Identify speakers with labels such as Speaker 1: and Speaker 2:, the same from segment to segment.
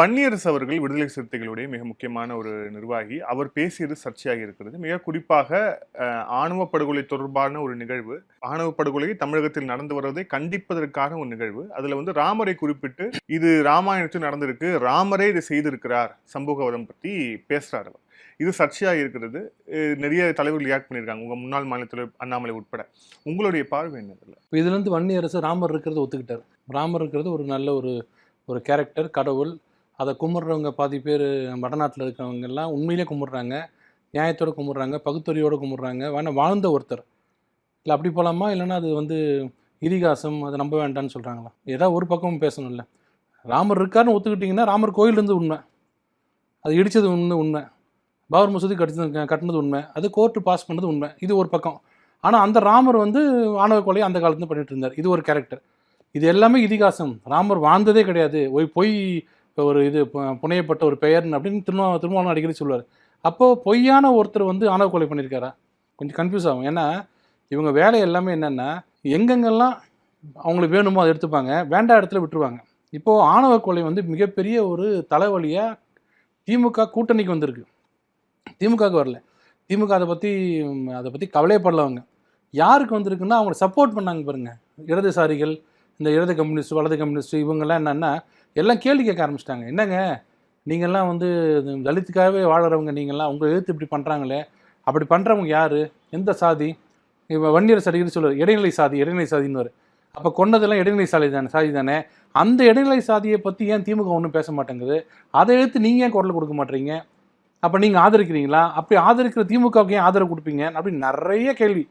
Speaker 1: வன்னியரசு அவர்கள் விடுதலை சிறுத்தைகளுடைய மிக முக்கியமான ஒரு நிர்வாகி. அவர் பேசியது சர்ச்சையாக இருக்கிறது. மிக குறிப்பாக ஆணவ படுகொலை தொடர்பான ஒரு நிகழ்வு. ஆணவ படுகொலை தமிழகத்தில் நடந்து வருவதை கண்டிப்பதற்கான ஒரு நிகழ்வு. அதுல வந்து ராமரை குறிப்பிட்டு இது ராமாயணத்தில் நடந்திருக்கு ராமரே இதை செய்திருக்கிறார் சம்பூகவதம் பற்றி பேசுறாரு அவர். இது சர்ச்சையாக இருக்கிறது. நிறைய தலைவர்கள் ரியாக்ட் பண்ணியிருக்காங்க உங்கள் முன்னாள் மாநில தலைவர் அண்ணாமலை உட்பட. உங்களுடைய பார்வை என்ன இதில்?
Speaker 2: இப்போ இதுலேருந்து வன்னியரசு ராமர் இருக்கிறத ஒத்துக்கிட்டார். ராமர் இருக்கிறது ஒரு நல்ல ஒரு ஒரு கேரக்டர் கடவுள் அதை கும்பிட்றவங்க பாதி பேர் வடநாட்டில் இருக்கிறவங்கெல்லாம் உண்மையிலே கும்பிட்றாங்க நியாயத்தோடு கும்பிட்றாங்க பகுத்தறியோடு கும்பிட்றாங்க வேணால் வாழ்ந்த ஒருத்தர். இல்லை அப்படி போகலாமா இல்லைன்னா அது வந்து இதிகாசம் அதை நம்ப வேண்டாம்னு சொல்கிறாங்களா ஏதாவது ஒரு பக்கம் பேசணும்ல. ராமர் இருக்காருன்னு ஒத்துக்கிட்டிங்கன்னா ராமர் கோயில் இருந்து உண்மை. அது இடித்தது உண்மை உண்மை. பாபர் மசூதி கட்டினது கட்டினது உண்மை. அது கோர்ட்டு பாஸ் பண்ணது உண்மை. இது ஒரு பக்கம். ஆனால் அந்த ராமர் வந்து ஆணவ கொலையை அந்த காலத்துலேருந்து பண்ணிட்டு இருந்தார். இது ஒரு கேரக்டர் இது எல்லாமே இதிகாசம். ராமர் வாழ்ந்ததே கிடையாது. போய் பொய் ஒரு இது புனையப்பட்ட ஒரு பெயர்னு அப்படின்னு திருமா திருமாவளவன் அடிக்கடி சொல்லுவார். அப்போது பொய்யான ஒருத்தர் வந்து ஆணவ கொலை பண்ணியிருக்காரா? கொஞ்சம் கன்ஃபியூஸ் ஆகும். ஏன்னா இவங்க வேலை எல்லாமே என்னென்னா எங்கெங்கெல்லாம் அவங்களுக்கு வேணுமோ அதை எடுத்துப்பாங்க வேண்டாம் இடத்துல விட்டுருவாங்க. இப்போது ஆணவ கொலை வந்து மிகப்பெரிய ஒரு தலைவலியாக திமுக கூட்டணிக்கு வந்திருக்கு. திமுகவுக்கு வரல. திமுக அதை பற்றி அதை பற்றி கவலையப்படலவங்க. யாருக்கு வந்திருக்குன்னா அவங்களை சப்போர்ட் பண்ணாங்க பாருங்கள் இடதுசாரிகள் இந்த இடது கம்யூனிஸ்ட் வலது கம்யூனிஸ்ட் இவங்கெல்லாம் என்னென்னா எல்லாம் கேள்வி கேட்க ஆரம்பிச்சிட்டாங்க. என்னங்க? நீங்கள்லாம் வந்து தலித்துக்காகவே வாழறவங்க நீங்கள்லாம் உங்கள் எழுத்து இப்படி பண்ணுறாங்களே அப்படி பண்ணுறவங்க யார்? எந்த சாதி? இப்போ வன்னியர் சரிகள் சொல்லுவார். இடைநிலை சாதி இடைநிலை சாதின்னு அப்போ கொண்டதெல்லாம் இடைநிலை சாதி தானே சாதி தானே? அந்த இடைநிலை சாதியை பற்றி ஏன் திமுக ஒன்றும் பேச மாட்டேங்குது? அதை எடுத்து நீங்கள் ஏன் குரல் கொடுக்க மாட்டீங்க? அப்போ நீங்கள் ஆதரிக்கிறீங்களா? அப்படி ஆதரிக்கிற திமுகவுக்கு ஏன் ஆதரவு கொடுப்பீங்க? அப்படின்னு நிறைய கேள்வி.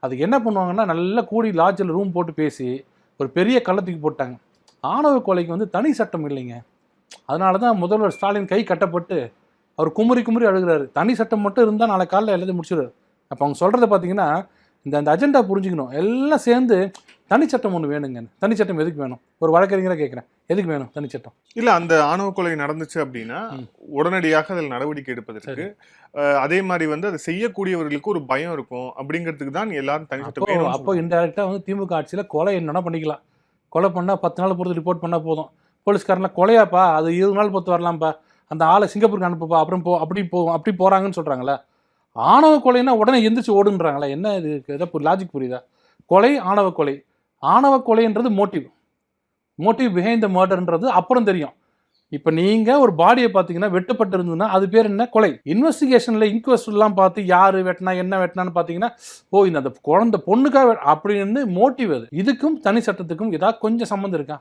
Speaker 2: அதுக்கு என்ன பண்ணுவாங்கன்னா நல்லா கூடி லாட்ஜில் ரூம் போட்டு பேசி ஒரு பெரிய கள்ளத்துக்கு போட்டாங்க. ஆணவ கொலைக்கு வந்து தனி சட்டம் இல்லைங்க. அதனால தான் முதல்வர் ஸ்டாலின் கை கட்டப்பட்டு அவர் குமுறி குமுறி அழுகிறாரு. தனி சட்டம் மட்டும் இருந்தால் நாளை காலையில் எல்லாத்தையும் முடிச்சிடுவார் அப்போ அவங்க சொல்கிறத பார்த்தீங்கன்னா இந்த அந்த அஜெண்டா புரிஞ்சுக்கணும். எல்லாம் சேர்ந்து தனிச்சட்டம் ஒன்று வேணுங்க. தனிச்சட்டம் எதுக்கு வேணும்? ஒரு வழக்கறிஞராக கேட்குறேன் எதுக்கு வேணும் தனிச்சட்டம்
Speaker 1: இல்ல அந்த ஆணவ கொலை நடந்துச்சு அப்படின்னா. உடனடியாக அதில் நடவடிக்கை எடுப்பதற்கு அதே மாதிரி வந்து அதை செய்யக்கூடியவர்களுக்கு ஒரு பயம் இருக்கும். அப்படிங்கிறதுக்கு தான் எல்லாரும் தனிச்சட்டம்
Speaker 2: அப்போ இன்டெரக்டாக வந்து திமுக ஆட்சியில் கொலை என்னன்னா பண்ணிக்கலாம். கொலை பண்ணால் பத்து நாள் பொறுத்து ரிப்போர்ட் பண்ணால் போதும். போலீஸ்காரன்லாம் கொலையாப்பா அது இருபது நாள் பொறுத்து வரலாம்ப்பா. அந்த ஆளை சிங்கப்பூருக்கு அனுப்புப்பா அப்புறம் போ அப்படி போ அப்படி போகிறாங்கன்னு சொல்கிறாங்களா ஆணவ கொலைன்னா உடனே எந்திரிச்சு ஓடுன்றாங்களா என்ன இது? ஏதாவது லாஜிக் புரியுதா? கொலை ஆணவ கொலை. ஆணவ கொலைன்றது மோட்டிவ் மோட்டிவ் பிஹைண்ட் த மர்டர்ன்றது அப்புறம் தெரியும். இப்போ நீங்கள் ஒரு பாடியை பார்த்தீங்கன்னா வெட்டப்பட்டு இருந்ததுன்னா அது பேர் என்ன? கொலை. இன்வெஸ்டிகேஷனில் இன்கொஸ்ட்லாம் பார்த்து யார் வெட்டினா என்ன வெட்டினான்னு பார்த்தீங்கன்னா ஓ இந்த அந்த குழந்தை பொண்ணுக்காக அப்படின்னு மோட்டிவ் அது. இதுக்கும் தனி சட்டத்துக்கும் ஏதாவது கொஞ்சம் சம்மந்தம் இருக்கா?